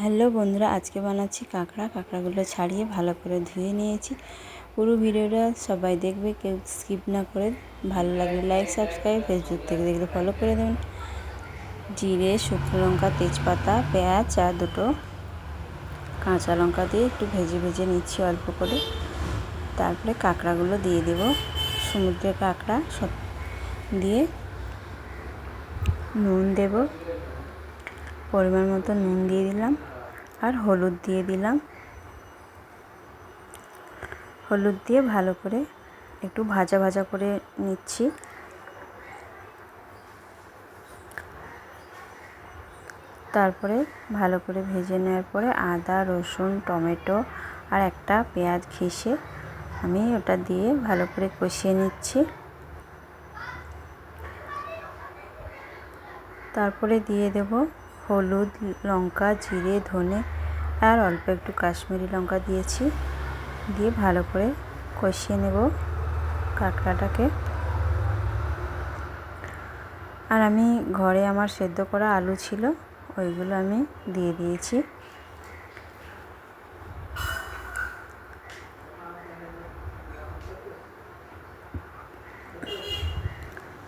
Hello বন্ধুরা, আজকে বানাচ্ছি কাঁকড়া। কাঁকড়াগুলো ছাড়িয়ে ভালো করে ধুয়ে নিয়েছি। পুরো ভিডিওটা সবাই দেখবে, কেউ স্কিপ না করে। ভালো লাগলে লাইক সাবস্ক্রাইব ফেসবুক থেকে দেখলে ফলো করে দেবেন। জিরে, শুকনো লঙ্কা, তেজপাতা, পেঁয়াজ আর দুটো কাঁচা লঙ্কা দিয়ে একটু ভেজে ভেজে নিচ্ছি অল্প করে। তারপরে কাঁকড়াগুলো দিয়ে দেব। সমুদ্রের কাঁকড়া সব দিয়ে নুন দেব। পরিমাণ মতো নুন দিয়ে দিলাম। আর হলুদ দিয়ে দিলাম। হলুদ দিয়ে ভালো করে একটু ভাজা ভাজা করে নিচ্ছি। তারপরে ভালো করে ভেজে নেওয়ার পরে আদা, রসুন, টমেটো আর একটা পেঁয়াজ ঘিষে আমি ওটা দিয়ে ভালো করে কষিয়ে নিচ্ছি। তারপরে দিয়ে দেব হলুদ লঙ্কা, জিরে, ধনে আর অল্প একটু কাশ্মীরি লঙ্কা দিয়েছি। দিয়ে ভালো করে কষিয়ে নেব কাঁকড়াটাকে। আর আমি ঘরে আমার সেদ্ধ করা আলু ছিল, ওইগুলো আমি দিয়ে দিয়েছি।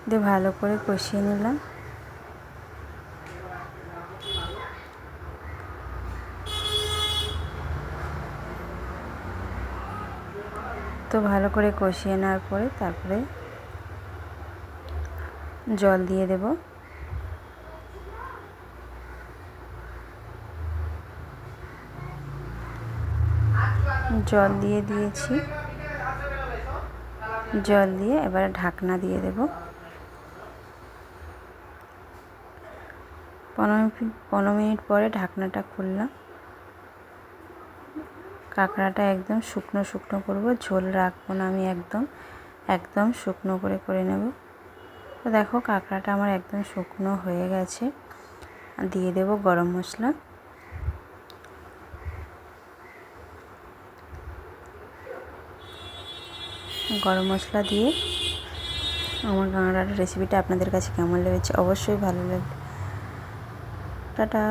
দিয়ে ভালো করে কষিয়ে নিলাম। তো ভালো করে কষিয়ে নেওয়ার পরে তারপরে জল দিয়ে দেব। জল দিয়ে দিয়েছি। জল দিয়ে এবারে ঢাকনা দিয়ে দেব। পনেরো পনেরো মিনিট পরে ঢাকনাটা খুললাম। কাঁকড়াটা একদম শুকনো শুকনো করব। ঝোল রাখব না আমি একদম একদম শুকনো করে করে নেব। তো দেখো কাঁকড়াটা আমার একদম শুকনো হয়ে গেছে। দিয়ে দেব গরম মশলা। গরম মশলা দিয়ে আমার কাঁকড়ার রেসিপিটা আপনাদের কাছে কেমন লেগেছে? অবশ্যই ভালো লাগবে। টাটা।